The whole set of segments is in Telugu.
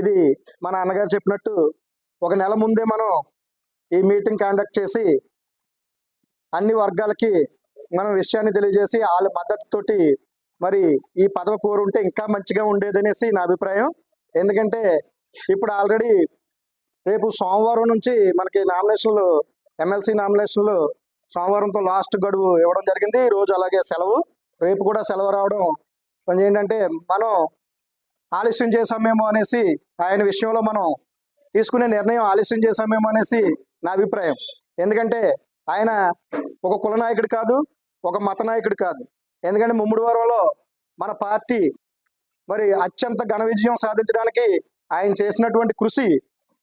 ఇది మన అన్నగారు చెప్పినట్టు ఒక నెల ముందే మనం ఈ మీటింగ్ కండక్ట్ చేసి అన్ని వర్గాలకి మనం విషయాన్ని తెలియజేసి వాళ్ళ మద్దతుతోటి మరి ఈ పదవి కోరుంటే ఇంకా మంచిగా ఉండేదనేసి నా అభిప్రాయం. ఎందుకంటే ఇప్పుడు ఆల్రెడీ రేపు సోమవారం నుంచి మనకి నామినేషన్లు ఎమ్మెల్సీ నామినేషన్లు సోమవారంతో లాస్ట్ గడువు ఇవ్వడం జరిగింది. రోజు అలాగే సెలవు. రేపు కూడా సెలవు రావడం కొంచెం ఏంటంటే మనం ఆలస్యం చేసామేమో అనేసి ఆయన విషయంలో మనం తీసుకునే నిర్ణయం ఆలస్యం చేసామేమో అనేసి నా అభిప్రాయం. ఎందుకంటే ఆయన ఒక కుల నాయకుడు కాదు ఒక మత నాయకుడు కాదు. ఎందుకంటే ముమ్మడి వారంలో మన పార్టీ మరి అత్యంత ఘన విజయం సాధించడానికి ఆయన చేసినటువంటి కృషి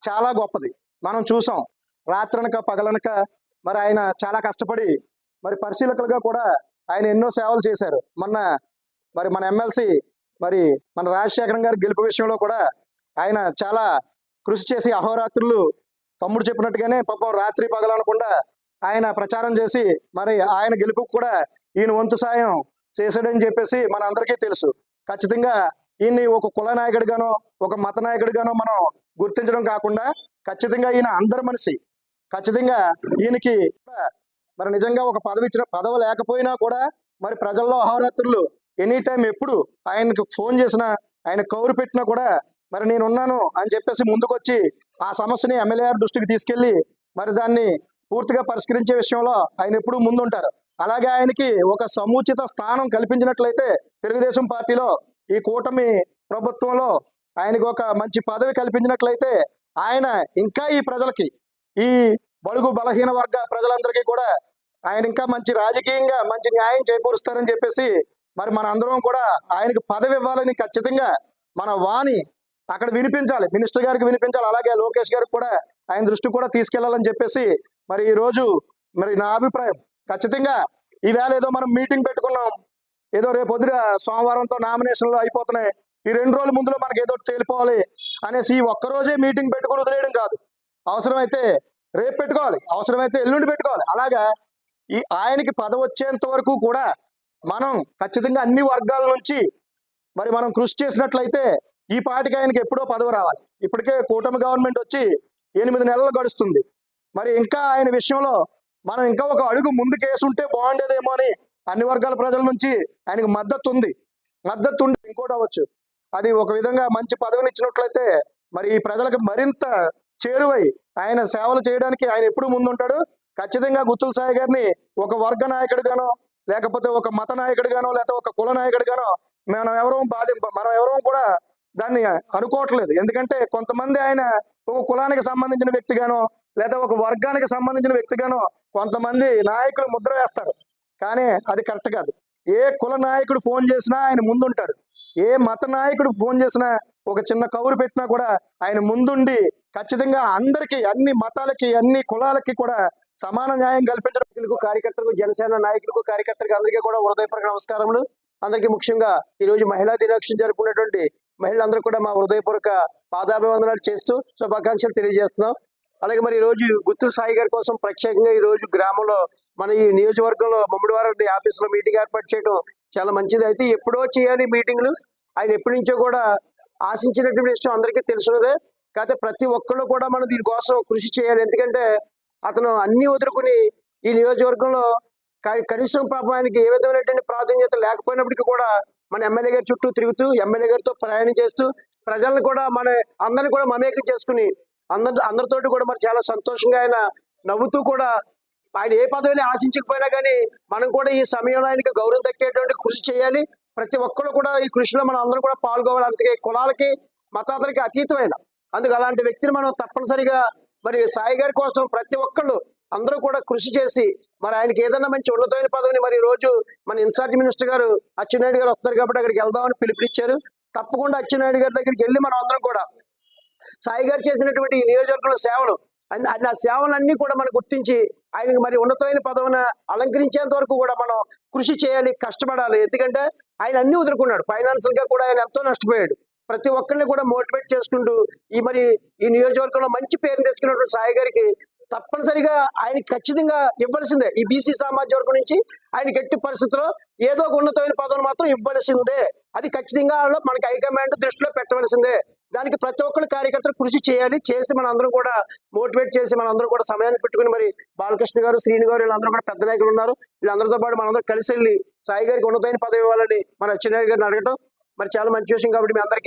చాలా గొప్పది. మనం చూసాం. రాత్రనక పగలనక మరి ఆయన చాలా కష్టపడి మరి పరిశీలకులుగా కూడా ఆయన ఎన్నో సేవలు చేశారు. మొన్న మరి మన ఎమ్మెల్సీ మరి మన రాజశేఖరం గారి గెలుపు విషయంలో కూడా ఆయన చాలా కృషి చేసి అహోరాత్రులు తమ్ముడు చెప్పినట్టుగానే పాపం రాత్రి పగలనకుండా ఆయన ప్రచారం చేసి మరి ఆయన గెలుపుకు కూడా ఈయన వంతు సాయం చేశాడని చెప్పేసి మన అందరికీ తెలుసు. ఖచ్చితంగా ఈయన్ని ఒక కుల నాయకుడిగానో ఒక మత నాయకుడిగానో మనం గుర్తించడం కాకుండా ఖచ్చితంగా ఈయన అందరి మనిషి. ఖచ్చితంగా ఈయనకి మరి నిజంగా ఒక పదవి ఇచ్చిన పదవి లేకపోయినా కూడా మరి ప్రజల్లో అహోరాత్రులు ఎనీ టైం ఎప్పుడు ఆయనకు ఫోన్ చేసినా ఆయన కౌరు పెట్టినా కూడా మరి నేను ఉన్నాను అని చెప్పేసి ముందుకొచ్చి ఆ సమస్యని ఎమ్మెల్యే దృష్టికి తీసుకెళ్ళి మరి దాన్ని పూర్తిగా పరిష్కరించే విషయంలో ఆయన ఎప్పుడూ ముందుంటారు. అలాగే ఆయనకి ఒక సముచిత స్థానం కల్పించినట్లయితే తెలుగుదేశం పార్టీలో ఈ కూటమి ప్రభుత్వంలో ఆయనకు ఒక మంచి పదవి కల్పించినట్లయితే ఆయన ఇంకా ఈ ప్రజలకి ఈ బడుగు బలహీన వర్గ ప్రజలందరికీ కూడా ఆయన ఇంకా మంచి రాజకీయంగా మంచి న్యాయం చేకూరుస్తారని చెప్పేసి మరి మన అందరం కూడా ఆయనకి పదవి ఇవ్వాలని ఖచ్చితంగా మన వాణి అక్కడ వినిపించాలి. మినిస్టర్ గారికి వినిపించాలి. అలాగే లోకేష్ గారికి కూడా ఆయన దృష్టి కూడా తీసుకెళ్ళాలని చెప్పేసి మరి ఈ రోజు మరి నా అభిప్రాయం. ఖచ్చితంగా ఈవేళ ఏదో మనం మీటింగ్ పెట్టుకున్నాం. ఏదో రేపు సోమవారంతో నామినేషన్లు అయిపోతున్నాయి. ఈ రెండు రోజుల ముందులో మనకి ఏదో తేలిపోవాలి అనేసి ఈ ఒక్క రోజే మీటింగ్ పెట్టుకుని వదిలేయడం కాదు. అవసరమైతే రేపు పెట్టుకోవాలి. అవసరమైతే ఎల్లుండి పెట్టుకోవాలి. అలాగా ఈ ఆయనకి పదవి వచ్చేంత వరకు కూడా మనం ఖచ్చితంగా అన్ని వర్గాల నుంచి మరి మనం కృషి చేసినట్లయితే ఈ పాటికి ఆయనకి ఎప్పుడో పదవి రావాలి. ఇప్పటికే కూటమి గవర్నమెంట్ వచ్చి ఎనిమిది నెలలు గడుస్తుంది. మరి ఇంకా ఆయన విషయంలో మనం ఇంకా ఒక అడుగు ముందుకేసుంటే బాగుండేదేమో అని అన్ని వర్గాల ప్రజల నుంచి ఆయనకు మద్దతు ఉంది. మద్దతు ఉండి ఇంకోటి అవ్వచ్చు. అది ఒక విధంగా మంచి పదవిని ఇచ్చినట్లయితే మరి ఈ ప్రజలకు మరింత చేరువై ఆయన సేవలు చేయడానికి ఆయన ఎప్పుడు ముందుంటాడు. ఖచ్చితంగా గుత్తుల సాయి గారిని ఒక వర్గ నాయకుడిగానో లేకపోతే ఒక మత నాయకుడిగానో లేకపోతే ఒక కుల నాయకుడిగానో మనం ఎవరూ బాధింప మనం ఎవరూ కూడా దాన్ని అనుకోవట్లేదు. ఎందుకంటే కొంతమంది ఆయన ఒక కులానికి సంబంధించిన వ్యక్తిగానో లేదా ఒక వర్గానికి సంబంధించిన వ్యక్తిగానో కొంతమంది నాయకులు ముద్ర వేస్తారు. కానీ అది కరెక్ట్ కాదు. ఏ కుల నాయకుడు ఫోన్ చేసినా ఆయన ముందుంటాడు. ఏ మత నాయకుడు ఫోన్ చేసినా ఒక చిన్న కౌరు పెట్టినా కూడా ఆయన ముందుండి ఖచ్చితంగా అందరికీ అన్ని మతాలకి అన్ని కులాలకి కూడా సమాన న్యాయం కల్పించడం కార్యకర్తలకు జనసేన నాయకులకు కార్యకర్తలకు అందరికీ కూడా హృదయపూర్వక నమస్కారములు. అందరికీ ముఖ్యంగా ఈ రోజు మహిళా దినోత్సవం జరుపుకున్నటువంటి మహిళలందరూ కూడా మా హృదయపూర్వక పాదాభివందనాలు చేస్తూ శుభాకాంక్షలు తెలియజేస్తున్నాం. అలాగే మరి ఈ రోజు గుత్తు సాయి గారి కోసం ప్రత్యేకంగా ఈ రోజు గ్రామంలో మన ఈ నియోజకవర్గంలో ముమ్మడివారం ఆఫీస్లో మీటింగ్ ఏర్పాటు చేయడం చాలా మంచిది. అయితే ఎప్పుడో చేయాలి మీటింగ్లు. ఆయన ఎప్పటి నుంచో కూడా ఆశించినటువంటి విషయం అందరికీ తెలుసున్నదే. కాకపోతే ప్రతి ఒక్కళ్ళు కూడా మనం దీనికోసం కృషి చేయాలి. ఎందుకంటే అతను అన్ని వదులుకుని ఈ నియోజకవర్గంలో కనీసం పాపం ఆయనకి ఏ విధమైనటువంటి ప్రాధాన్యత లేకపోయినప్పటికీ కూడా మన ఎమ్మెల్యే గారి చుట్టూ తిరుగుతూ ఎమ్మెల్యే గారితో ప్రయాణం చేస్తూ ప్రజలను కూడా మన అందరిని కూడా మమేకం చేసుకుని అందరి అందరితోటి కూడా మరి చాలా సంతోషంగా ఆయన నవ్వుతూ కూడా ఆయన ఏ పదవిని ఆశించకపోయినా కానీ మనం కూడా ఈ సమయంలో ఆయనకి గౌరవం దక్కేటువంటి కృషి చేయాలి. ప్రతి ఒక్కరు కూడా ఈ కృషిలో మనం అందరం కూడా పాల్గొవాలి అందుకే కులాలకి మతాంతరికి అతీతమైన. అందుకు అలాంటి వ్యక్తిని మనం తప్పనిసరిగా మరి సాయి గారి కోసం ప్రతి ఒక్కళ్ళు అందరూ కూడా కృషి చేసి మరి ఆయనకి ఏదైనా మంచి ఉన్నతమైన పదవిని మరి రోజు మన ఇన్ఛార్జ్ మినిస్టర్ గారు అచ్చెన్నాయుడు గారు వస్తారు కాబట్టి అక్కడికి వెళ్దామని పిలుపునిచ్చారు. తప్పకుండా అచ్చెన్నాయుడు గారి దగ్గరికి వెళ్ళి మనం అందరం కూడా సాయి గారు చేసినటువంటి నియోజకవర్గంలో సేవలు ఆయన ఆ సేవలన్నీ కూడా మనం గుర్తించి ఆయనకి మరి ఉన్నతమైన పదవిని అలంకరించేంత వరకు కూడా మనం కృషి చేయాలి కష్టపడాలి. ఎందుకంటే ఆయన అన్ని వదులుకున్నాడు. ఫైనాన్షియల్గా కూడా ఆయన ఎంతో నష్టపోయాడు. ప్రతి ఒక్కరిని కూడా మోటివేట్ చేసుకుంటూ ఈ మరి ఈ నియోజకవర్గంలో మంచి పేరు తెచ్చుకున్నటువంటి సాయి గారికి తప్పనిసరిగా ఆయన ఖచ్చితంగా ఇవ్వాల్సిందే. ఈ బీసీ సామాజిక వర్గం నుంచి ఆయన గట్టి పరిస్థితుల్లో ఏదో ఒక ఉన్నతమైన పదవులు మాత్రం ఇవ్వాల్సిందే. అది ఖచ్చితంగా మనకి హైకమాండ్ దృష్టిలో పెట్టవలసిందే. దానికి ప్రతి ఒక్కరు కార్యకర్తలు కృషి చేయాలి. చేసి మనందరం కూడా మోటివేట్ చేసి మనందరం కూడా సమయాన్ని పెట్టుకుని మరి బాలకృష్ణ గారు శ్రీని గారు వీళ్ళందరూ కూడా పెద్ద నాయకులు ఉన్నారు. వీళ్ళందరితో పాటు మనందరం కలిసి వెళ్ళి సాయి గారికి ఉన్నతమైన పదవి ఇవ్వాలని మన అచ్చెన్నాయుడు గారిని అడగటం మరి చాలా మంచి విషయం కాబట్టి మీ అందరికీ